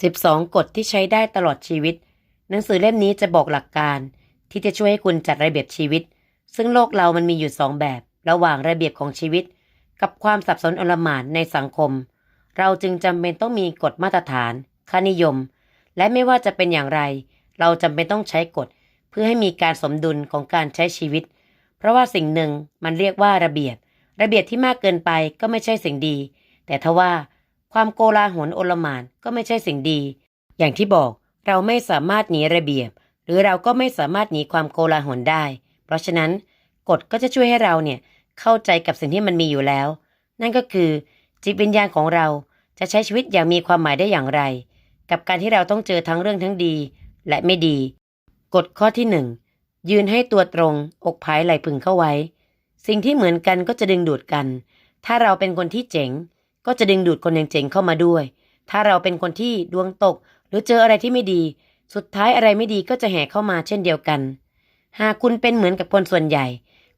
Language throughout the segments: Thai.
12 กฎที่ใช้ได้ตลอดชีวิต หนังสือเล่มนี้จะบอกหลักการ ที่จะช่วยให้คุณจัดระเบียบชีวิต ซึ่งโลกเรามันมีอยู่สองแบบ ระหว่างระเบียบของชีวิต กับความสับสนอลหม่านในสังคม เราจึงจำเป็นต้องมีกฎมาตรฐาน ค่านิยม และไม่ว่าจะเป็นอย่างไร เราจำเป็นต้องใช้กฎ เพื่อให้มีการสมดุลของการใช้ชีวิต เพราะว่าสิ่งหนึ่งมันเรียกว่าระเบียบ ระเบียบที่มากเกินไปก็ไม่ใช่สิ่งดี แต่ทว่า ความโกลาหลโอลมานก็ไม่ใช่สิ่งดี อย่างที่บอกเราไม่สามารถหนีระเบียบ หรือเราก็ไม่สามารถหนีความโกลาหลได้ เพราะฉะนั้นกฎก็จะช่วยให้เราเนี่ยเข้าใจกับสิ่งที่มันมีอยู่แล้ว นั่นก็คือ จิตวิญญาณของเราจะใช้ชีวิตอย่างมีความหมายได้อย่างไร กับการที่เราต้องเจอทั้งเรื่องทั้งดี และไม่ดี กฎข้อที่หนึ่งยืนให้ตัวตรง อกผายไหลพึงเข้าไว้ สิ่งที่เหมือนกันก็จะดึงดูดกัน ถ้าเราเป็นคนที่เจ๋ง ก็จะดึงดูดคนเจ๋งเข้ามาด้วย ถ้าเราเป็นคนที่ดวงตก หรือเจออะไรที่ไม่ดี สุดท้ายอะไรไม่ดีก็จะแห่เข้ามาเช่นเดียวกัน หากคุณเป็นเหมือนกับคนส่วนใหญ่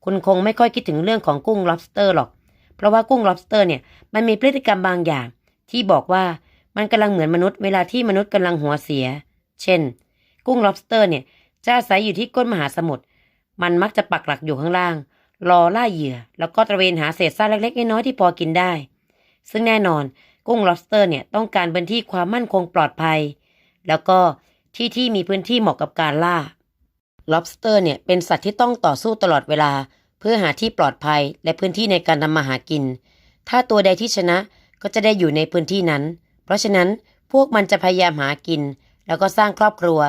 คุณคงไม่ค่อยคิดถึงเรื่องของกุ้ง lobster หรอก เพราะว่ากุ้ง lobster เนี่ยมันมีพฤติกรรมบางอย่าง ที่บอกว่ามันกำลังเหมือนมนุษย์เวลาที่มนุษย์กำลังหัวเสีย เช่น กุ้ง lobster เนี่ยจะอาศัยอยู่ที่ก้นมหาสมุทร มันมักจะปักหลักอยู่ข้างล่าง รอล่าเหยื่อ แล้วก็ตระเวนหาเศษซากเล็กๆน้อยๆที่พอกินได้ ซึ่งแน่นอนกุ้ง lobster เนี่ยต้องการพื้นที่ความมั่นคงปลอดภัย แล้วก็ที่ที่มีพื้นที่เหมาะกับการล่า lobster เนี่ยเป็นสัตว์ที่ต้องต่อสู้ตลอดเวลา เพื่อหาที่ปลอดภัยและพื้นที่ในการทำมาหากิน ถ้าตัวใดที่ชนะก็จะได้อยู่ในพื้นที่นั้น เพราะฉะนั้นพวกมันจะพยายามหากิน แล้วก็สร้างครอบครัว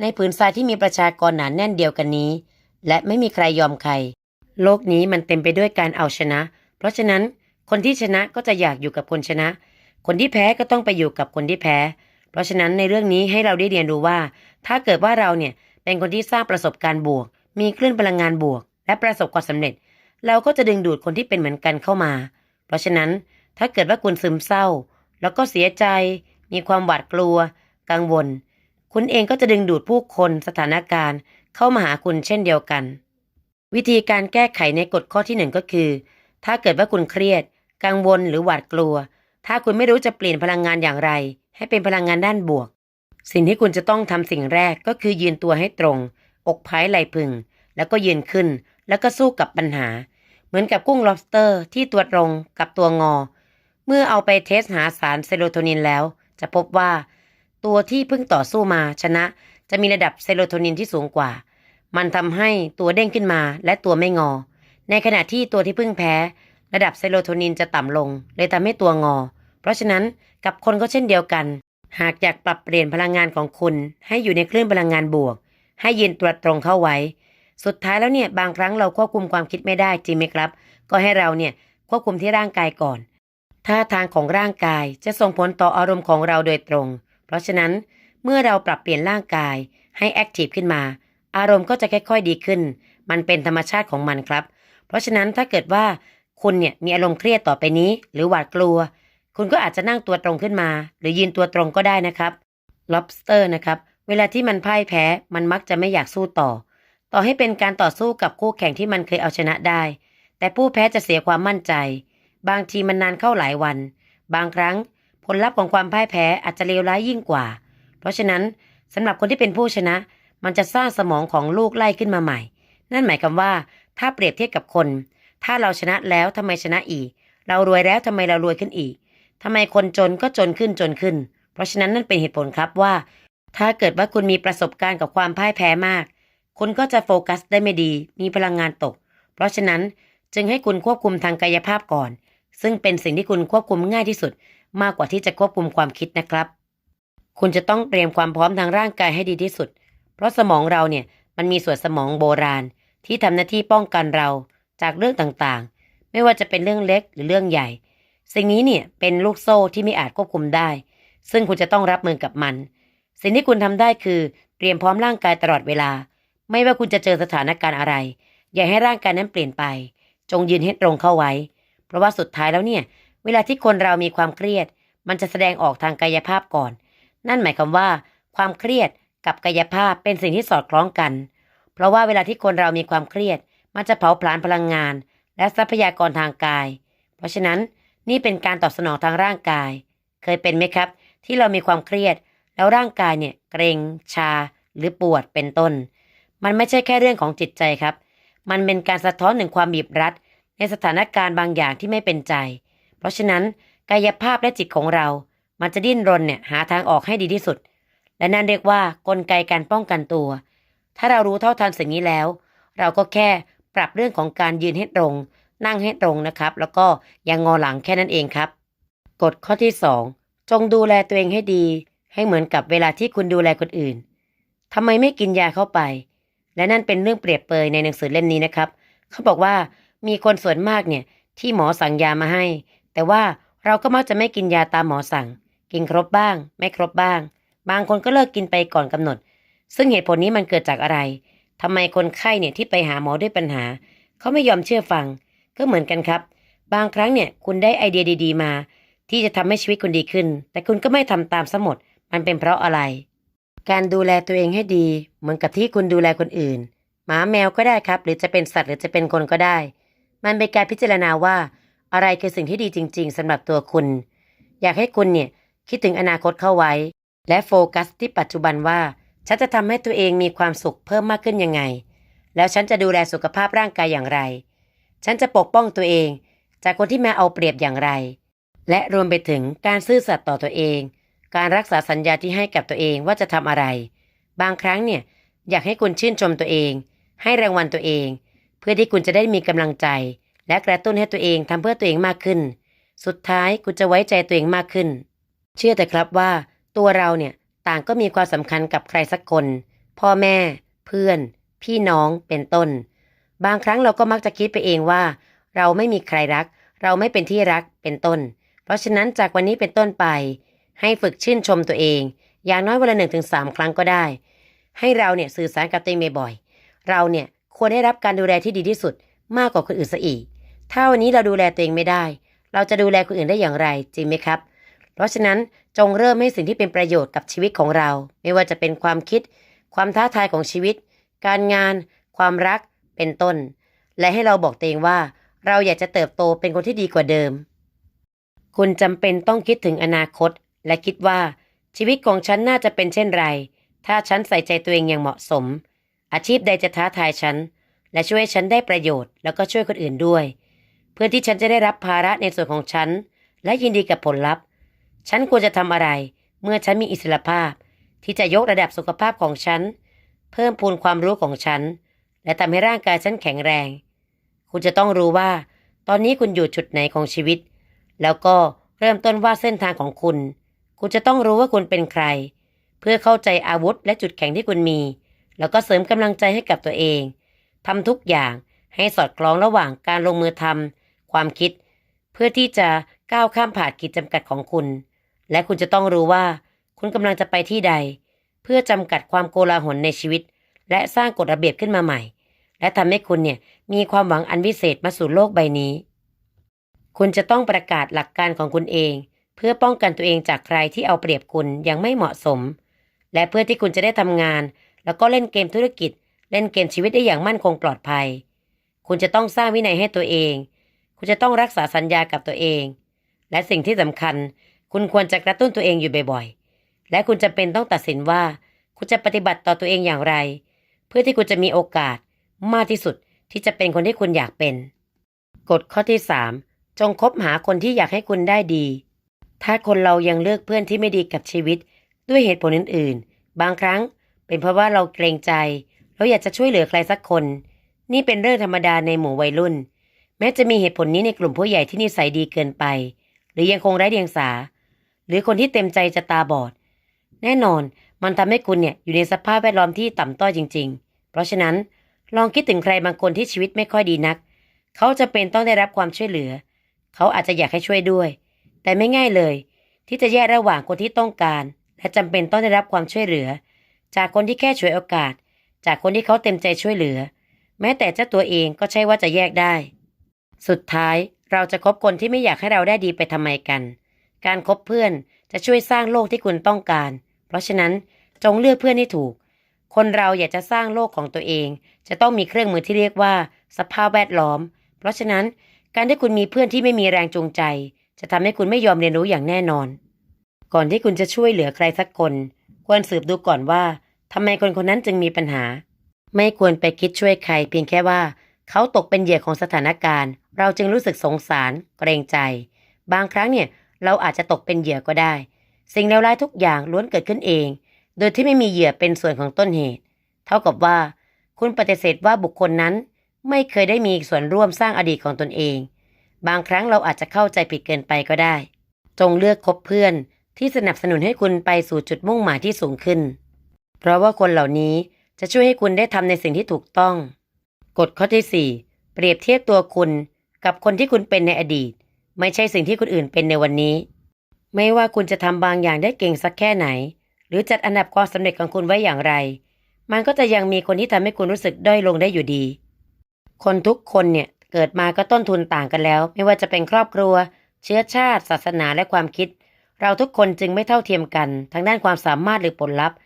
ในผืนทรายที่มีประชากรหนานแน่นเดียวกันนี้ และไม่มีใครยอมใคร โลกนี้มันเต็มไปด้วยการเอาชนะ เพราะฉะนั้น คนที่ชนะก็จะอยากอยู่กับคนชนะ คนที่แพ้ก็ต้องไปอยู่กับคนที่แพ้ เพราะฉะนั้นในเรื่องนี้ให้เราได้เรียนรู้ว่า ถ้าเกิดว่าเราเนี่ยเป็นคนที่สร้างประสบการณ์บวก มีคลื่นพลังงานบวก และประสบความสำเร็จ เราก็จะดึงดูดคนที่เป็นเหมือนกันเข้ามา เพราะฉะนั้นถ้าเกิดว่าคุณซึมเศร้า แล้วก็เสียใจ มีความหวาดกลัว กังวล คุณเองก็จะดึงดูดผู้คนสถานการณ์ เข้ามาหาคุณเช่นเดียวกัน วิธีการแก้ไขในกฎข้อที่หนึ่งก็คือ ถ้าเกิดว่าคุณเครียด กังวลหรือหวาดกลัว ถ้าคุณไม่รู้จะเปลี่ยนพลังงานอย่างไร ให้เป็นพลังงานด้านบวก สิ่งที่คุณจะต้องทำสิ่งแรกก็คือยืนตัวให้ตรง อกพายไหลพึง แล้วก็ยืนขึ้น แล้วก็สู้กับปัญหา เหมือนกับกุ้ง lobster ที่ตัวตรงกับตัวงอ เมื่อเอาไปเทสหาสารเซโรโทนินแล้ว จะพบว่า ตัวที่เพิ่งต่อสู้มาชนะ จะมีระดับเซโรโทนินที่สูงกว่า มันทำให้ตัวเด้งขึ้นมาและตัวไม่งอ ในขณะที่ตัวที่เพิ่งแพ้ ระดับเซโรโทนินจะต่ำลง เลยทำให้ตัวงอ เพราะฉะนั้นกับคนก็เช่นเดียวกัน หากอยากปรับเปลี่ยนพลังงานของคุณ ให้อยู่ในคลื่นพลังงานบวก ให้ยืนตัวตรงเข้าไว้ สุดท้ายแล้วเนี่ยบางครั้งเราควบคุมความคิดไม่ได้จริงไหมครับ ก็ให้เราเนี่ยควบคุมที่ร่างกายก่อนท่าทางของร่างกายจะส่งผลต่ออารมณ์ของเราโดยตรง เพราะฉะนั้นเมื่อเราปรับเปลี่ยนร่างกายให้แอคทีฟขึ้นมา อารมณ์ก็จะค่อยๆดีขึ้น มันเป็นธรรมชาติของมันครับ เพราะฉะนั้นถ้าเกิดว่า คุณเนี่ยมีอารมณ์เครียดต่อไปนี้ หรือหวาดกลัว คุณก็อาจจะนั่งตัวตรงขึ้นมา หรือยืนตัวตรงก็ได้นะครับ lobster นะครับ เวลาที่มันพ่ายแพ้ มันมักจะไม่อยากสู้ต่อ ต่อให้เป็นการต่อสู้กับคู่แข่งที่มันเคยเอาชนะได้ แต่ผู้แพ้จะเสียความมั่นใจ บางทีมันนานเข้าหลายวัน บางครั้งผลลัพธ์ของความพ่ายแพ้อาจจะเลวร้ายยิ่งกว่า เพราะฉะนั้นสำหรับคนที่เป็นผู้ชนะ มันจะสร้างสมองของลูกไล่ขึ้นมาใหม่ นั่นหมายความว่า ถ้าเปรียบเทียบกับคน ถ้าเราชนะแล้วทำไมชนะอีก เรารวยแล้วทำไมเรารวยขึ้นอีกทำไมคนจนก็จนขึ้นจนขึ้น เพราะฉะนั้นนั่นเป็นเหตุผลครับว่า ถ้าเกิดว่าคุณมีประสบการณ์กับความพ่ายแพ้มาก คุณก็จะโฟกัสได้ไม่ดี มีพลังงานตก เพราะฉะนั้นจึงให้คุณควบคุมทางกายภาพก่อน ซึ่งเป็นสิ่งที่คุณควบคุมง่ายที่สุด มากกว่าที่จะควบคุมความคิดนะครับ คุณจะต้องเตรียมความพร้อมทางร่างกายให้ดีที่สุด เพราะสมองเราเนี่ยมันมีส่วนสมองโบราณ ที่ทำหน้าที่ป้องกันเรา จากเรื่องต่างๆ ไม่ว่าจะเป็นเรื่องเล็กหรือเรื่องใหญ่ สิ่งนี้เนี่ยเป็นลูกโซ่ที่ไม่อาจควบคุมได้ ซึ่งคุณจะต้องรับมือกับมัน สิ่งที่คุณทำได้คือเตรียมพร้อมร่างกายตลอดเวลา ไม่ว่าคุณจะเจอสถานการณ์อะไร อย่าให้ร่างกายนั้นเปลี่ยนไป จงยืนให้ตรงเข้าไว้ เพราะว่าสุดท้ายแล้วเนี่ยเวลาที่คนเรามีความเครียด มันจะแสดงออกทางกายภาพก่อน นั่นหมายความว่า ความเครียดกับกายภาพเป็นสิ่งที่สอดคล้องกัน เพราะว่าเวลาที่คนเรามีความเครียด มันจะเผาผลาญพลังงาน และทรัพยากรทางกาย เพราะฉะนั้นนี่เป็นการตอบสนองทางร่างกาย เคยเป็นไหมครับ ที่เรามีความเครียด แล้วร่างกายเนี่ยเกรงชา หรือปวดเป็นต้น มันไม่ใช่แค่เรื่องของจิตใจครับ มันเป็นการสะท้อนถึงความบีบรัด ในสถานการณ์บางอย่างที่ไม่เป็นใจ เพราะฉะนั้นกายภาพและจิตของเรา มันจะดิ้นรนเนี่ยหาทางออกให้ดีที่สุด และนั่นเรียกว่ากลไกการป้องกันตัว ถ้าเรารู้เท่าทันสิ่งนี้แล้ว เราก็แค่ ปรับเรื่องของการยืนให้ตรง นั่งให้ตรงนะครับ แล้วก็อยังงอหลังแค่นั้นเองครับ กฎข้อที่ 2 จงดูแลตัวเองให้ดี ให้เหมือนกับเวลาที่คุณดูแลคนอื่นทำไมไม่กินยาเข้าไป และนั่นเป็นเรื่องเปรียบเปยในหนังสือเล่มนี้นะครับ เขาบอกว่ามีคนส่วนมากเนี่ยที่หมอสั่งยามาให้ แต่ว่าเราก็มักจะไม่กินยาตามหมอสั่ง กินครบบ้าง ไม่ครบบ้าง บางคนก็เลิกกินไปก่อนกำหนด ซึ่งเหตุผลนี้มันเกิดจากอะไร ทำไมคนไข้เนี่ยที่ไปหาหมอด้วยปัญหา เขาไม่ยอมเชื่อฟัง ก็เหมือนกันครับ บางครั้งเนี่ยคุณได้ไอเดียดี ๆ มา ที่จะทำให้ชีวิตคุณดีขึ้น แต่คุณก็ไม่ทำตามซะหมด มันเป็นเพราะอะไร การดูแลตัวเองให้ดี เหมือนกับที่คุณดูแลคนอื่น หมาแมวก็ได้ครับ หรือจะเป็นสัตว์หรือจะเป็นคนก็ได้ มันเป็นการพิจารณาว่า อะไรคือสิ่งที่ดีจริง ๆสำหรับตัวคุณ อยากให้คุณเนี่ยคิดถึงอนาคตเข้าไว้ และโฟกัสที่ปัจจุบันว่า ฉันจะทำให้ตัวเองมีความสุขเพิ่มมากขึ้นยังไง แล้วฉันจะดูแลสุขภาพร่างกายอย่างไร ฉันจะปกป้องตัวเอง จากคนที่มาเอาเปรียบอย่างไร และรวมไปถึงการซื่อสัตย์ต่อตัวเอง การรักษาสัญญาที่ให้กับตัวเองว่าจะทำอะไร บางครั้งเนี่ยอยากให้คุณชื่นชมตัวเอง ให้รางวัลตัวเอง เพื่อที่คุณจะได้มีกำลังใจ และกระตุ้นให้ตัวเองทำเพื่อตัวเองมากขึ้น สุดท้ายคุณจะไว้ใจตัวเองมากขึ้น เชื่อแต่ครับว่าตัวเราเนี่ย ต่างก็มีความสำคัญกับใครสักคน พ่อแม่ เพื่อน พี่น้องเป็นต้น บางครั้งเราก็มักจะคิดไปเองว่า เราไม่มีใครรัก เราไม่เป็นที่รักเป็นต้น เพราะฉะนั้นจากวันนี้เป็นต้นไป ให้ฝึกชื่นชมตัวเอง อย่างน้อยวันละหนึ่งถึงสามครั้งก็ได้ ให้เราเนี่ยสื่อสารกับตัวเองบ่อยๆเราเนี่ยควรได้รับการดูแลที่ดีที่สุดมากกว่าคนอื่นซะอีก ถ้าวันนี้เราดูแลตัวเองไม่ได้ เราจะดูแลคนอื่นได้อย่างไรจริงไหมครับ เพราะฉะนั้น จงเริ่มให้สิ่งที่เป็นประโยชน์กับชีวิตของเรา ไม่ว่าจะเป็นความคิด ความท้าทายของชีวิต การงาน ความรักเป็นต้น และให้เราบอกตัวเองว่า เราอยากจะเติบโตเป็นคนที่ดีกว่าเดิม คุณจำเป็นต้องคิดถึงอนาคต และคิดว่า ชีวิตของฉันน่าจะเป็นเช่นไร ถ้าฉันใส่ใจตัวเองอย่างเหมาะสม อาชีพใดจะท้าทายฉัน และช่วยฉันได้ประโยชน์ แล้วก็ช่วยคนอื่นด้วย เพื่อที่ฉันจะได้รับภาระในส่วนของฉัน และยินดีกับผลลัพธ์ ฉันควรจะทำอะไร เมื่อฉันมีอิสรภาพ ที่จะยกระดับสุขภาพของฉัน เพิ่มพูนความรู้ของฉัน และทำให้ร่างกายฉันแข็งแรง คุณจะต้องรู้ว่า ตอนนี้คุณอยู่จุดไหนของชีวิต แล้วก็เริ่มต้นวาดเส้นทางของคุณ คุณจะต้องรู้ว่าคุณเป็นใคร เพื่อเข้าใจอาวุธและจุดแข็งที่คุณมี แล้วก็เสริมกำลังใจให้กับตัวเองทำทุกอย่างให้สอดคล้องระหว่างการลงมือทำความคิด เพื่อที่จะก้าวข้ามผ่านขีดจำกัดของคุณ และคุณจะต้องรู้ว่า คุณกำลังจะไปที่ใด เพื่อจำกัดความโกลาหลในชีวิต และสร้างกฎระเบียบขึ้นมาใหม่ และทำให้คุณเนี่ยมีความหวังอันวิเศษมาสู่โลกใบนี้ คุณจะต้องประกาศหลักการของคุณเอง เพื่อป้องกันตัวเองจากใครที่เอาเปรียบคุณอย่างไม่เหมาะสม และเพื่อที่คุณจะได้ทำงาน แล้วก็เล่นเกมธุรกิจ เล่นเกมชีวิตได้อย่างมั่นคงปลอดภัย คุณจะต้องสร้างวินัยให้ตัวเอง คุณจะต้องรักษาสัญญากับตัวเอง และสิ่งที่สำคัญ คุณควรจะกระตุ้นตัวเองอยู่บ่อยๆ และคุณจะเป็นต้องตัดสินว่า คุณจะปฏิบัติต่อตัวเองอย่างไร เพื่อที่คุณจะมีโอกาสมากที่สุดที่จะเป็นคนที่คุณอยากเป็น กฎข้อที่ 3 จงคบหาคนที่อยากให้คุณได้ดี ถ้าคนเรายังเลือกเพื่อนที่ไม่ดีกับชีวิต ด้วยเหตุผลอื่นๆ บางครั้งเป็นเพราะว่าเราเกรงใจเราอยากจะช่วยเหลือใครสักคน นี่เป็นเรื่องธรรมดาในหมู่วัยรุ่น แม้จะมีเหตุผลนี้ในกลุ่มผู้ใหญ่ที่นิสัยดีเกินไป หรือยังคงไร้เดียงสา หรือคนที่เต็มใจจะตาบอด แน่นอนมันทำให้คุณเนี่ยอยู่ในสภาพแวดล้อมที่ต่ำต้อยจริง ๆ เพราะฉะนั้นลองคิดถึงใครบางคนที่ชีวิตไม่ค่อยดีนัก เขาจะเป็นต้องได้รับความช่วยเหลือ เขาอาจจะอยากให้ช่วยด้วย แต่ไม่ง่ายเลย ที่จะแยกระหว่างคนที่ต้องการ และจำเป็นต้องได้รับความช่วยเหลือ จากคนที่แค่ช่วยโอกาส จากคนที่เขาเต็มใจช่วยเหลือ แม้แต่เจ้าตัวเองก็ใช่ว่าจะแยกได้ สุดท้ายเราจะคบคนที่ไม่อยากให้เราได้ดีไปทำไมกัน การคบเพื่อนจะช่วยสร้างโลกที่คุณต้องการ เพราะฉะนั้นจงเลือกเพื่อนที่ถูก คนเราอยากจะสร้างโลกของตัวเอง จะต้องมีเครื่องมือที่เรียกว่า สภาพแวดล้อม เพราะฉะนั้นการที่คุณมีเพื่อนที่ไม่มีแรงจูงใจ จะทำให้คุณไม่ยอมเรียนรู้อย่างแน่นอน ก่อนที่คุณจะช่วยเหลือใครสักคน ควรสืบดูก่อนว่าทำไมคนคนนั้นจึงมีปัญหา ไม่ควรไปคิดช่วยใคร เพียงแค่ว่า เขาตกเป็นเหยื่อของสถานการณ์ เราจึงรู้สึกสงสาร เกรงใจ บางครั้งเนี่ย เราอาจจะตกเป็นเหยื่อก็ได้ สิ่งเลวร้ายทุกอย่างล้วนเกิดขึ้นเอง โดยที่ไม่มีเหยื่อเป็นส่วนของต้นเหตุ เท่ากับว่า คุณปฏิเสธว่าบุคคลนั้น ไม่เคยได้มีส่วนร่วมสร้างอดีตของตนเอง บางครั้งเราอาจจะเข้าใจผิดเกินไปก็ได้ จงเลือกคบเพื่อนที่สนับสนุนให้คุณไปสู่จุดมุ่งหมายที่สูงขึ้น เพราะว่าคนเหล่านี้จะช่วยให้คุณได้ทำในสิ่งที่ถูกต้อง กฎข้อที่ 4 เปรียบเทียบตัวคุณกับคนที่คุณเป็นในอดีต ไม่ใช่สิ่งที่คนอื่นเป็นในวันนี้ ไม่ว่าคุณจะทำบางอย่างได้เก่งสักแค่ไหน หรือจัดอันดับความสำเร็จของคุณไว้อย่างไร มันก็จะยังมีคนที่ทำให้คุณรู้สึกด้อยลงได้อยู่ดี คนทุกคนเนี่ยเกิดมาก็ต้นทุนต่างกันแล้ว ไม่ว่าจะเป็นครอบครัว เชื้อชาติ ศาสนาและความคิด เราทุกคนจึงไม่เท่าเทียมกันทั้งด้านความสามารถหรือผลลัพธ์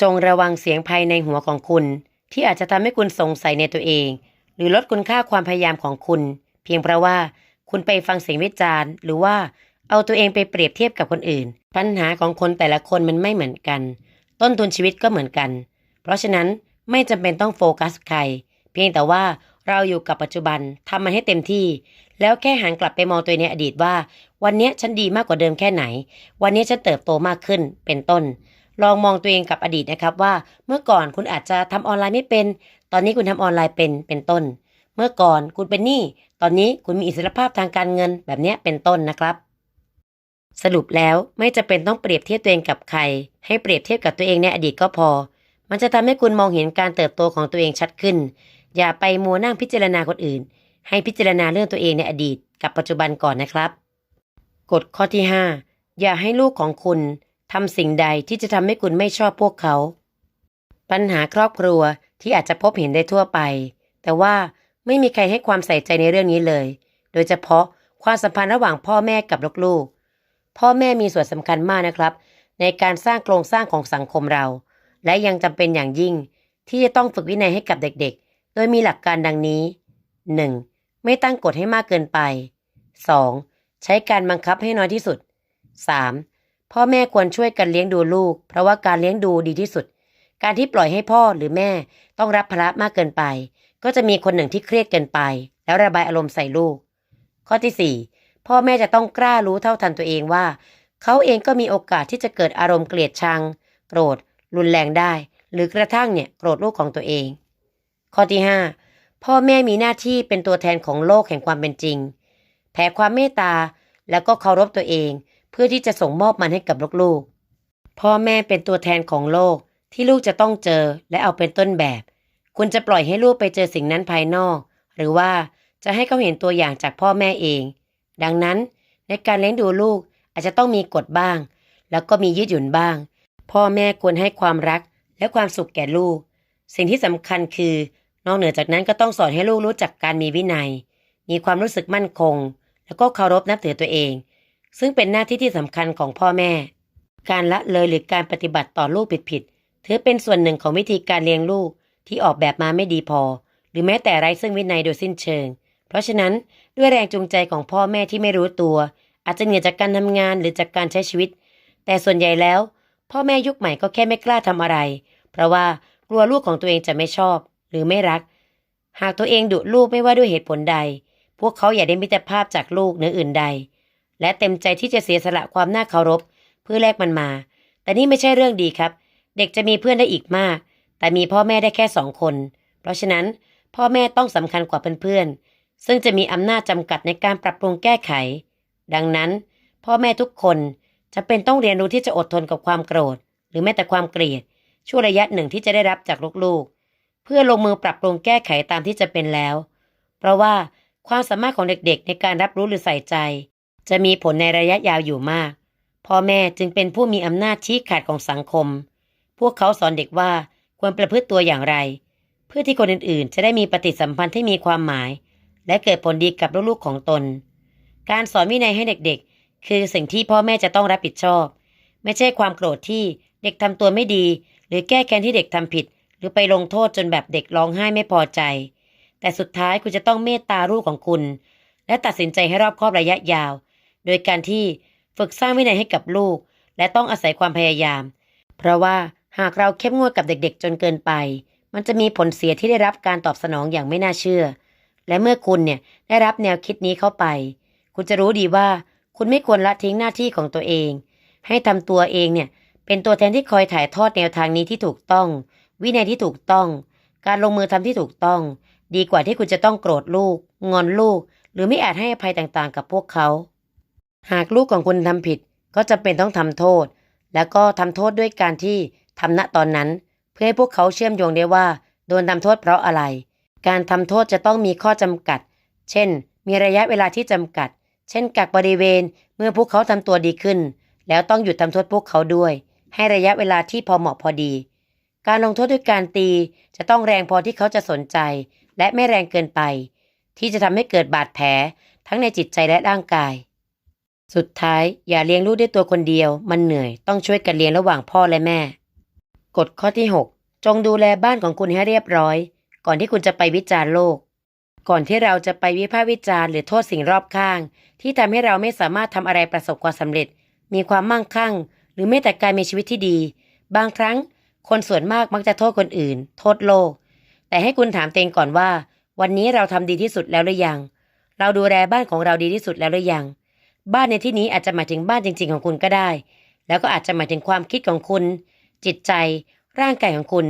จงระวังเสียงภายในหัวของคุณ ที่อาจจะทำให้คุณสงสัยในตัวเอง หรือลดคุณค่าความพยายามของคุณ เพียงเพราะว่า คุณไปฟังเสียงวิจารณ์ หรือว่าเอาตัวเองไปเปรียบเทียบกับคนอื่น ปัญหาของคนแต่ละคนมันไม่เหมือนกัน ต้นทุนชีวิตก็เหมือนกัน เพราะฉะนั้นไม่จำเป็นต้องโฟกัสใคร เพียงแต่ว่าเราอยู่กับปัจจุบันทำมันให้เต็มที่ แล้วแค่หันกลับไปมองตัวในอดีตว่า วันนี้ฉันดีมากกว่าเดิมแค่ไหน วันนี้ฉันเติบโตมากขึ้นเป็นต้น ลองมองตัวเองกับอดีตนะครับว่า เมื่อก่อนคุณอาจจะทำออนไลน์ไม่เป็น ตอนนี้คุณทำออนไลน์เป็นเป็นต้น เมื่อก่อนคุณเป็นหนี้ตอนนี้คุณมีอิสรภาพทางการเงินแบบนี้เป็นต้นนะครับ สรุปแล้วไม่จะเป็นต้องเปรียบเทียบตัวเองกับใคร ให้เปรียบเทียบกับตัวเองในอดีตก็พอ มันจะทำให้คุณมองเห็นการเติบโตของตัวเองชัดขึ้น อย่าไปมัวนั่งพิจารณาคนอื่น ให้พิจารณาเรื่องตัวเองในอดีต กับปัจจุบันก่อนนะครับกฎข้อที่ 5 อย่าให้ลูกของคุณทำสิ่งใดที่จะทำให้คุณไม่ชอบพวกเขา ปัญหาครอบครัวที่อาจจะพบเห็นได้ทั่วไป แต่ว่า ไม่มีใครให้ความใส่ใจในเรื่องนี้เลย โดยเฉพาะความสัมพันธ์ระหว่างพ่อแม่กับลูกๆ พ่อแม่มีส่วนสำคัญมากนะครับ ในการสร้างโครงสร้างของสังคมเรา และยังจำเป็นอย่างยิ่ง ที่จะต้องฝึกวินัยให้กับเด็กๆ โดยมีหลักการดังนี้ 1. ไม่ตั้งกฎให้มากเกินไป 2. ใช้การบังคับให้น้อยที่สุด 3. พ่อแม่ควรช่วยกันเลี้ยงดูลูก เพราะว่าการเลี้ยงดูดีที่สุด การที่ปล่อยให้พ่อหรือแม่ต้องรับภาระมากเกินไป ก็จะมีคนหนึ่งที่เครียดเกินไป แล้วระบายอารมณ์ใส่ลูก ข้อที่ 4 พ่อแม่จะต้องกล้ารู้เท่าทันตัวเองว่า เขาเองก็มีโอกาสที่จะเกิดอารมณ์เกลียดชัง โกรธ รุนแรงได้ หรือกระทั่งเนี่ยโกรธลูกของตัวเอง ข้อที่ 5 พ่อแม่มีหน้าที่เป็นตัวแทนของโลกแห่งความเป็นจริง แผ่ความเมตตาแล้วก็เคารพตัวเอง เพื่อที่จะส่งมอบมันให้กับลูกๆพ่อแม่เป็นตัวแทนของโลกที่ลูกจะต้องเจอและเอาเป็นต้นแบบ คุณจะปล่อยให้ลูกไปเจอสิ่งนั้นภายนอก หรือว่าจะให้เขาเห็นตัวอย่างจากพ่อแม่เอง ดังนั้นในการเลี้ยงดูลูกอาจจะต้องมีกฎบ้าง แล้วก็มียืดหยุ่นบ้าง พ่อแม่ควรให้ความรักและความสุขแก่ลูก สิ่งที่สำคัญคือนอกเหนือจากนั้นก็ต้องสอนให้ลูกรู้จักการมีวินัย มีความรู้สึกมั่นคง แล้วก็เคารพนับถือตัวเอง ซึ่งเป็นหน้าที่ที่สำคัญของพ่อแม่ การละเลยหรือการปฏิบัติต่อลูกผิดๆถือเป็นส่วนหนึ่งของวิธีการเลี้ยงลูก ที่ออกแบบมาไม่ดีพอ หรือแม้แต่ไร้ซึ่งวินัยโดยสิ้นเชิง เพราะฉะนั้นด้วยแรงจูงใจของพ่อแม่ที่ไม่รู้ตัว อาจจะเหนื่อยจากการทำงานหรือจากการใช้ชีวิต แต่ส่วนใหญ่แล้ว พ่อแม่ยุคใหม่ก็แค่ไม่กล้าทำอะไร เพราะว่ากลัวลูกของตัวเองจะไม่ชอบ หรือไม่รัก หากตัวเองดุลูกไม่ว่าด้วยเหตุผลใด พวกเขาอยากได้มิตรภาพจากลูกเหนืออื่นใด และเต็มใจที่จะเสียสละความน่าเคารพ เพื่อแลกมันมา แต่นี่ไม่ใช่เรื่องดีครับ เด็กจะมีเพื่อนได้อีกมาก แต่มีพ่อแม่ได้แค่สองคน เพราะฉะนั้นพ่อแม่ต้องสำคัญกว่าเพื่อนๆ ซึ่งจะมีอำนาจจำกัดในการปรับปรุงแก้ไข ดังนั้น พ่อแม่ทุกคนจะเป็นต้องเรียนรู้ที่จะอดทนกับความโกรธ หรือแม้แต่ความเกลียด ช่วงระยะหนึ่งที่จะได้รับจากลูกๆ เพื่อลงมือปรับปรุงแก้ไขตามที่จะเป็นแล้ว เพราะว่าความสามารถของเด็กๆ ในการรับรู้หรือใส่ใจ จะมีผลในระยะยาวอยู่มาก พ่อแม่จึงเป็นผู้มีอำนาจชี้ขาดของสังคม พวกเขาสอนเด็กว่า ควรประพฤติตัวอย่างไร เพื่อที่คนอื่นๆ จะได้มีปฏิสัมพันธ์ที่มีความหมาย และเกิดผลดีกับลูกๆของตน การสอนวินัยให้เด็กๆ คือสิ่งที่พ่อแม่จะต้องรับผิดชอบ ไม่ใช่ความโกรธที่เด็กทำตัวไม่ดี หรือแก้แค้นที่เด็กทำผิด หรือไปลงโทษจนแบบเด็กร้องไห้ไม่พอใจ แต่สุดท้ายคุณจะต้องเมตตาลูกของคุณ และตัดสินใจให้รอบคอบระยะยาว โดยการที่ฝึกสร้างวินัยให้กับลูก และต้องอาศัยความพยายาม เพราะว่า หากเราเข้มงวดกับเด็กๆ จนเกินไป มันจะมีผลเสียที่ได้รับการตอบสนองอย่างไม่น่าเชื่อ และเมื่อคุณเนี่ยได้รับแนวคิดนี้เข้าไป คุณจะรู้ดีว่า คุณไม่ควรละทิ้งหน้าที่ของตัวเอง ให้ทำตัวเองเนี่ยเป็นตัวแทนที่คอยถ่ายทอดแนวทางนี้ที่ถูกต้อง วินัยที่ถูกต้อง การลงมือทำที่ถูกต้อง ดีกว่าที่คุณจะต้องโกรธลูก งอนลูก หรือไม่อาจให้อภัยต่างๆ กับพวกเขา หากลูกของคุณทำผิดก็จำเป็นต้องทำโทษ แล้วก็ทำโทษด้วยการที่ ทำณตอนนั้น เพื่อให้พวกเขาเชื่อมโยงได้ว่า โดนทำโทษเพราะอะไร การทำโทษจะต้องมีข้อจำกัด เช่น มีระยะเวลาที่จำกัด เช่นกักบริเวณเมื่อพวกเขาทำตัวดีขึ้น แล้วต้องหยุดทำโทษพวกเขาด้วย ให้ระยะเวลาที่พอเหมาะพอดี การลงโทษด้วยการตีจะต้องแรงพอที่เขาจะสนใจ และไม่แรงเกินไป ที่จะทำให้เกิดบาดแผลทั้งในจิตใจและร่างกายสุดท้ายอย่าเลี้ยงลูกด้วยตัวคนเดียว มันเหนื่อยต้องช่วยกันเลี้ยงระหว่างพ่อและแม่ กฎข้อที่ 6 จงดูแลบ้านของคุณให้เรียบร้อย ก่อนที่คุณจะไปวิจารณ์โลก ก่อนที่เราจะไปวิพากษ์วิจารณ์หรือโทษสิ่งรอบข้าง ที่ทำให้เราไม่สามารถทำอะไรประสบความสำเร็จ มีความมั่งคั่ง หรือไม่แต่การมีชีวิตที่ดี บางครั้ง คนส่วนมากมักจะโทษคนอื่น โทษโลก แต่ให้คุณถามตัวเองก่อนว่า วันนี้เราทำดีที่สุดแล้วหรือยัง เราดูแลบ้านของเราดีที่สุดแล้วหรือยัง บ้านในที่นี้อาจจะหมายถึงบ้านจริง ๆ ของคุณก็ได้ แล้วก็อาจจะหมายถึงความคิดของคุณ จิตใจ ร่างกายของคุณ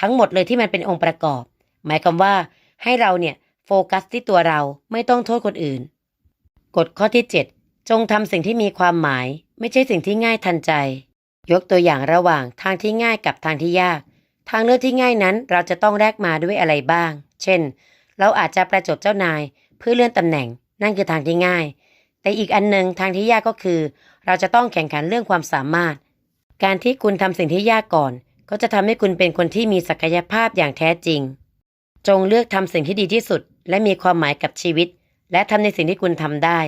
ทั้งหมดเลยที่มันเป็นองค์ประกอบ หมายความว่าให้เราเนี่ยโฟกัสที่ตัวเราไม่ต้องโทษคนอื่น กฎข้อที่ 7 จงทำสิ่งที่มีความหมาย ไม่ใช่สิ่งที่ง่ายทันใจ ยกตัวอย่างระหว่างทางที่ง่ายกับทางที่ยาก ทางเลือกที่ง่ายนั้นเราจะต้องแลกมาด้วยอะไรบ้าง เช่น เราอาจจะประจบเจ้านายเพื่อเลื่อนตำแหน่ง นั่นคือทางที่ง่าย แต่อีกอันหนึ่งทางที่ยากก็คือ เราจะต้องแข่งขันเรื่องความสามารถ การที่คุณทำสิ่งที่ยากก่อน ก็จะทำให้คุณเป็นคนที่มีศักยภาพอย่างแท้จริง จงเลือกทำสิ่งที่ดีที่สุด และมีความหมายกับชีวิต และทำในสิ่งที่คุณทำได้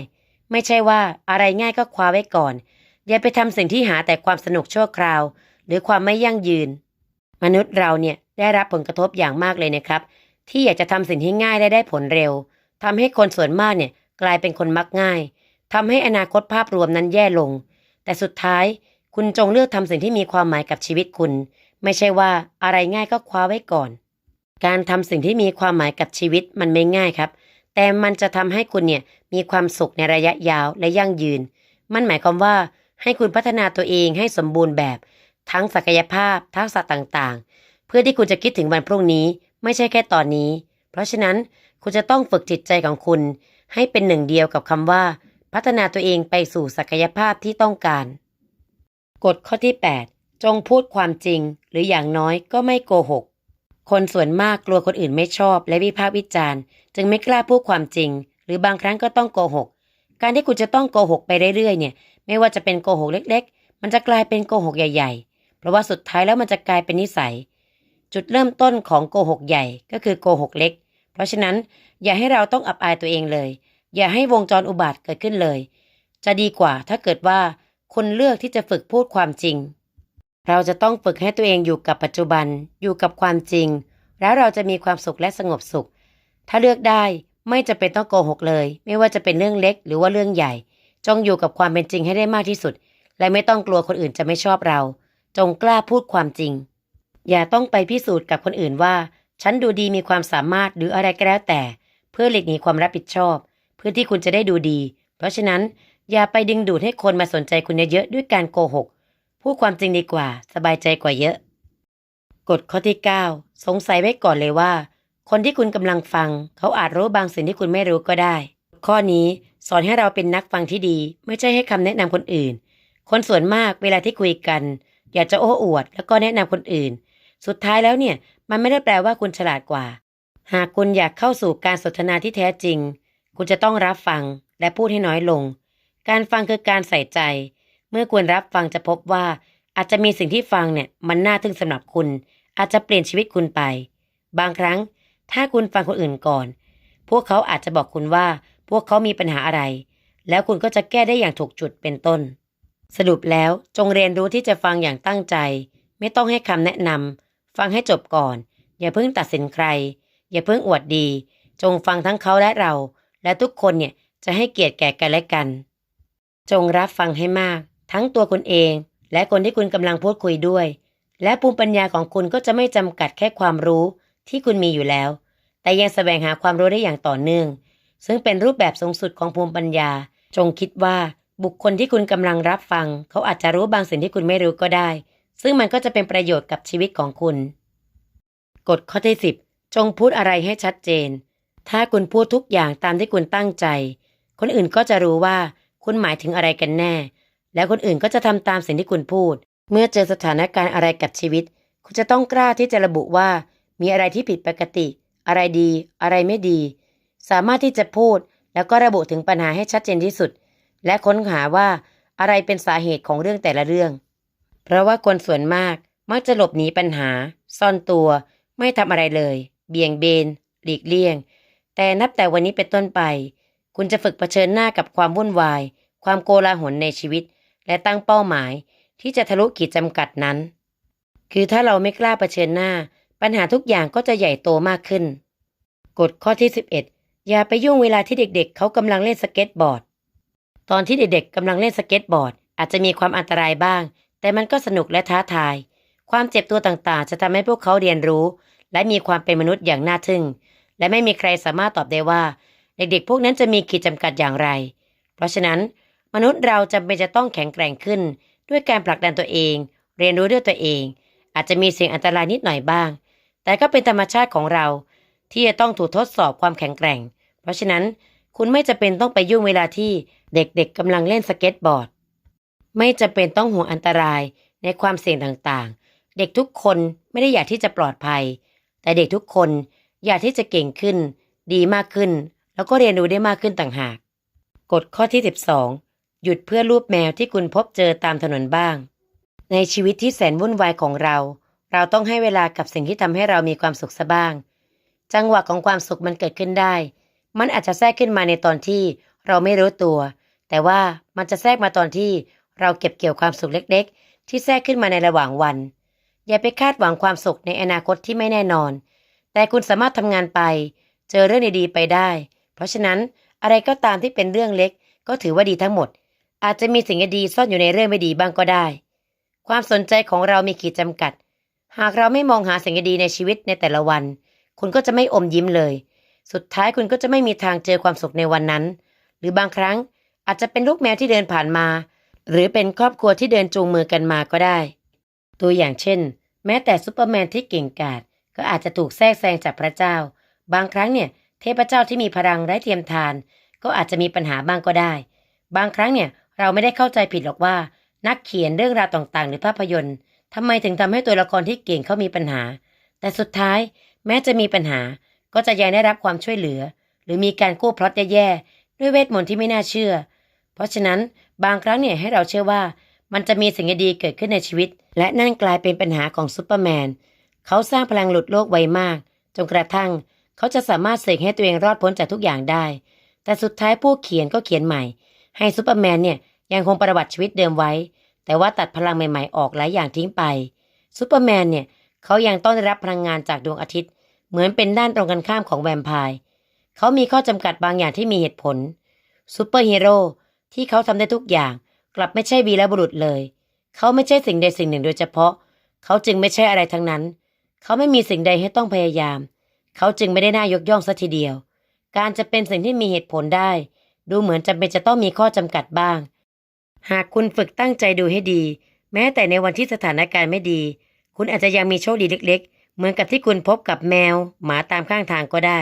ไม่ใช่ว่าอะไรง่ายก็คว้าไว้ก่อน อย่าไปทำสิ่งที่หาแต่ความสนุกชั่วคราว หรือความไม่ยั่งยืน มนุษย์เราเนี่ยได้รับผลกระทบอย่างมากเลยนะครับ ที่อยากจะทำสิ่งที่ง่ายและได้ผลเร็วทำให้คนส่วนมากเนี่ยกลายเป็นคนมักง่ายทำให้อนาคตภาพรวมนั้นแย่ลง แต่สุดท้าย คุณจงเลือกทำสิ่งที่มีความหมายกับชีวิตคุณ ไม่ใช่ว่าอะไรง่ายก็คว้าไว้ก่อน การทำสิ่งที่มีความหมายกับชีวิตมันไม่ง่ายครับ แต่มันจะทำให้คุณเนี่ยมีความสุขในระยะยาวและยั่งยืน มันหมายความว่าให้คุณพัฒนาตัวเองให้สมบูรณ์แบบ ทั้งศักยภาพทักษะต่างๆ เพื่อที่คุณจะคิดถึงวันพรุ่งนี้ ไม่ใช่แค่ตอนนี้ เพราะฉะนั้นคุณจะต้องฝึกจิตใจของคุณ ให้เป็นหนึ่งเดียวกับคำว่า พัฒนาตัวเองไปสู่ศักยภาพที่ต้องการ กฎข้อที่ 8 จงพูดความจริง หรืออย่างน้อยก็ไม่โกหก คนส่วนมากกลัวคนอื่นไม่ชอบ และวิพากษ์วิจารณ์ จึงไม่กล้าพูดความจริง หรือบางครั้งก็ต้องโกหก การที่คุณจะต้องโกหกไปเรื่อยๆ เนี่ย ไม่ว่าจะเป็นโกหกเล็ก ๆ มันจะกลายเป็นโกหกใหญ่ ๆ เพราะว่าสุดท้ายแล้วมันจะกลายเป็นนิสัย จุดเริ่มต้นของโกหกใหญ่ก็คือโกหกเล็ก เพราะฉะนั้นอย่าให้เราต้องอับอายตัวเองเลย อย่าให้วงจรอุบาทเกิดขึ้นเลย จะดีกว่าถ้าเกิดว่า คุณเลือกที่จะฝึกพูดความจริง เราจะต้องฝึกให้ตัวเองอยู่กับปัจจุบัน อยู่กับความจริง แล้วเราจะมีความสุขและสงบสุข ถ้าเลือกได้ไม่จะเป็นต้องโกหกเลย ไม่ว่าจะเป็นเรื่องเล็กหรือว่าเรื่องใหญ่ จงอยู่กับความเป็นจริงให้ได้มากที่สุด และไม่ต้องกลัวคนอื่นจะไม่ชอบเรา จงกล้าพูดความจริง อย่าต้องไปพิสูจน์กับคนอื่นว่า ฉันดูดีมีความสามารถหรืออะไรก็แล้วแต่ เพื่อหลีกหนีความรับผิดชอบ เพื่อที่คุณจะได้ดูดี เพราะฉะนั้น อย่าไปดึงดูดให้คนมาสนใจคุณเยอะๆด้วยการโกหก พูดความจริงดีกว่า สบายใจกว่าเยอะ กฎข้อที่ 9 สงสัยไว้ก่อนเลยว่า คนที่คุณกำลังฟัง เขาอาจรู้บางสิ่งที่คุณไม่รู้ก็ได้ ข้อนี้สอนให้เราเป็นนักฟังที่ดี ไม่ใช่ให้คำแนะนำคนอื่น คนส่วนมากเวลาที่คุยกัน อยากจะโอ้อวด แล้วก็แนะนำคนอื่น สุดท้ายแล้วเนี่ย มันไม่ได้แปลว่าคุณฉลาดกว่า หากคุณอยากเข้าสู่การสนทนาที่แท้จริง คุณจะต้องรับฟังและพูดให้น้อยลง การฟังคือการใส่ใจ เมื่อควรรับฟังจะพบว่าอาจจะมีสิ่งที่ฟังเนี่ยมันน่าทึ่งสำหรับคุณ อาจจะเปลี่ยนชีวิตคุณไป บางครั้ง ถ้าคุณฟังคนอื่นก่อน พวกเขาอาจจะบอกคุณว่า พวกเขามีปัญหาอะไร แล้วคุณก็จะแก้ได้อย่างถูกจุดเป็นต้น สรุปแล้วจงเรียนรู้ที่จะฟังอย่างตั้งใจ ไม่ต้องให้คำแนะนำฟังให้จบก่อน อย่าเพิ่งตัดสินใคร อย่าเพิ่งอวดดี จงฟังทั้งเขาและเรา และทุกคนเนี่ยจะให้เกียรติแก่กันและกัน จงรับฟังให้มาก ทั้งตัวคุณเอง และคนที่คุณกำลังพูดคุยด้วย และภูมิปัญญาของคุณก็จะไม่จำกัดแค่ความรู้ที่คุณมีอยู่แล้ว แต่ยังแสวงหาความรู้ได้อย่างต่อเนื่อง ซึ่งเป็นรูปแบบสูงสุดของภูมิปัญญา จงคิดว่าบุคคลที่คุณกำลังรับฟัง เขาอาจจะรู้บางสิ่งที่คุณไม่รู้ก็ได้ ซึ่งมันก็จะเป็นประโยชน์กับชีวิตของคุณกฎข้อที่ 10 จงพูดอะไรให้ชัดเจน ถ้าคุณพูดทุกอย่างตามที่คุณตั้งใจ คนอื่นก็จะรู้ว่า คุณหมายถึงอะไรกันแน่ แล้วคนอื่นก็จะทำตามสิ่งที่คุณพูด เมื่อเจอสถานการณ์อะไรกับชีวิต คุณจะต้องกล้าที่จะระบุว่า มีอะไรที่ผิดปกติ อะไรดี อะไรไม่ดี สามารถที่จะพูดแล้วก็ระบุถึงปัญหาให้ชัดเจนที่สุด และค้นหาว่าอะไรเป็นสาเหตุของเรื่องแต่ละเรื่อง เพราะว่าคนส่วนมากมักจะหลบหนีปัญหา ซ่อนตัว ไม่ทำอะไรเลย เบี่ยงเบน หลีกเลี่ยง แต่นับแต่วันนี้เป็นต้นไป คุณจะฝึกเผชิญหน้ากับความวุ่นวาย ความโกลาหลในชีวิต และตั้งเป้าหมาย ที่จะทะลุขีดจำกัดนั้น คือถ้าเราไม่กล้าเผชิญหน้า ปัญหาทุกอย่างก็จะใหญ่โตมากขึ้น กฎข้อที่ 11 อย่าไปยุ่งเวลาที่เด็กๆเขากำลังเล่นสเก็ตบอร์ด ตอนที่เด็กๆกำลังเล่นสเก็ตบอร์ด อาจจะมีความอันตรายบ้าง แต่มันก็สนุกและท้าทาย ความเจ็บตัวต่างๆ จะทำให้พวกเขาเรียนรู้ และมีความเป็นมนุษย์อย่างน่าทึ่ง และไม่มีใครสามารถตอบได้ว่า เด็กๆ พวกนั้นจะมีขีดจำกัดอย่างไร เพราะฉะนั้น มนุษย์เราจำเป็นจะต้องแข็งแกร่งขึ้น ด้วยการผลักดันตัวเอง เรียนรู้ด้วยตัวเอง อาจจะมีสี่งอันตรายนิดหน่อยบ้าง แต่ก็เป็นธรรมชาติของเรา ที่จะต้องถูกทดสอบความแข็งแกร่ง เพราะฉะนั้นคุณไม่จะเป็นต้องไปยุ่งเวลาที่เด็กๆกำลังเล่นสเก็ตบอร์ด ไม่จะเป็นต้องห่วงอันตรายในความเสี่ยงต่างๆ เด็กทุกคนไม่ได้อยากที่จะปลอดภัย แต่เด็กทุกคนอยากที่จะเก่งขึ้น ดีมากขึ้น แล้วก็เรียนรู้ได้มากขึ้นต่างหาก กฎข้อที่ 12 หยุดเพื่อรูปแมวที่คุณพบเจอตามถนนบ้าง ในชีวิตที่แสนวุ่นวายของเรา เราต้องให้เวลากับสิ่งที่ทำให้เรามีความสุขซะบ้าง จังหวะของความสุขมันเกิดขึ้นได้ มันอาจจะแทรกขึ้นมาในตอนที่เราไม่รู้ตัว แต่ว่ามันจะแทรกมาตอนที่เราเก็บเกี่ยวความสุขเล็ก ๆ ที่แทรกขึ้นมาในระหว่างวัน อย่าไปคาดหวังความสุขในอนาคตที่ไม่แน่นอน แต่คุณสามารถทำงานไป เจอเรื่องดีๆไปได้ ราะฉะนั้นอะไรก็ตามที่เป็นเรื่องเล็ก ก็ถือว่าดีทั้งหมด อาจจะมีสิ่งดีซ่อนอยู่ในเรื่องไม่ดีบ้างก็ได้ ความสนใจของเรามีขีดจำกัด หากเราไม่มองหาสิ่งดีในชีวิตในแต่ละวัน คุณก็จะไม่อมยิ้มเลย สุดท้ายคุณก็จะไม่มีทางเจอความสุขในวันนั้น หรือบางครั้งอาจจะเป็นลูกแมวที่เดินผ่านมา หรือเป็นครอบครัวที่เดินจูงมือกันมาก็ได้ ตัวอย่างเช่น แม้แต่ซูเปอร์แมนที่เก่งกาจก็อาจจะถูกแทรกแซงจากพระเจ้า บางครั้งเนี่ย เทพเจ้าที่มีพลังไร้เทียมทาน ก็อาจจะมีปัญหาบ้างก็ได้ บางครั้งเนี่ยเราไม่ได้เข้าใจผิดหรอกว่า นักเขียนเรื่องราวต่างๆ หรือภาพยนตร์ทำไมถึงทำให้ตัวละครที่เก่งเขามีปัญหา แต่สุดท้ายแม้จะมีปัญหาก็จะยังได้รับความช่วยเหลือ หรือมีการกู้พลอตแย่ๆด้วยเวทมนต์ที่ไม่น่าเชื่อ เพราะฉะนั้นบางครั้งเนี่ยให้เราเชื่อว่า มันจะมีสิ่งดีๆเกิดขึ้นในชีวิต และนั่นกลายเป็นปัญหาของซูเปอร์แมนเขาสร้างพลังหลุดโลกไวมาก จนกระทั่ง เขาจะสามารถเสกให้ตัวเองรอดพ้นจากทุกอย่างได้ แต่สุดท้ายผู้เขียนก็เขียนใหม่ ให้ซูเปอร์แมนเนี่ยยังคงประวัติชีวิตเดิมไว้ แต่ว่าตัดพลังใหม่ๆออกหลายอย่างทิ้งไปซูเปอร์แมนเนี่ยเขายังต้องได้รับพลังงานจากดวงอาทิตย์ เหมือนเป็นด้านตรงกันข้ามของแวมไพร์เขามีข้อจำกัดบางอย่างที่มีเหตุผลซูเปอร์ฮีโร่ที่เขาทำได้ทุกอย่างกลับไม่ใช่วีรบุรุษเลย เขาไม่ใช่สิ่งใดสิ่งหนึ่งโดยเฉพาะ เขาจึงไม่ใช่อะไรทั้งนั้น เขาไม่มีสิ่งใดให้ต้องพยายาม เขาจึงไม่ได้น่ายกย่องสัทีเดียว การจะเป็นสิ่งที่มีเหตุผลได้ ดูเหมือนจำเป็นจะต้องมีข้อจำกัดบ้าง หากคุณฝึกตั้งใจดูให้ดี แม้แต่ในวันที่สถานการณ์ไม่ดี คุณอาจจะยังมีโชคดีเล็ก ๆ เหมือนกับที่คุณพบกับแมว หมาตามข้างทางก็ได้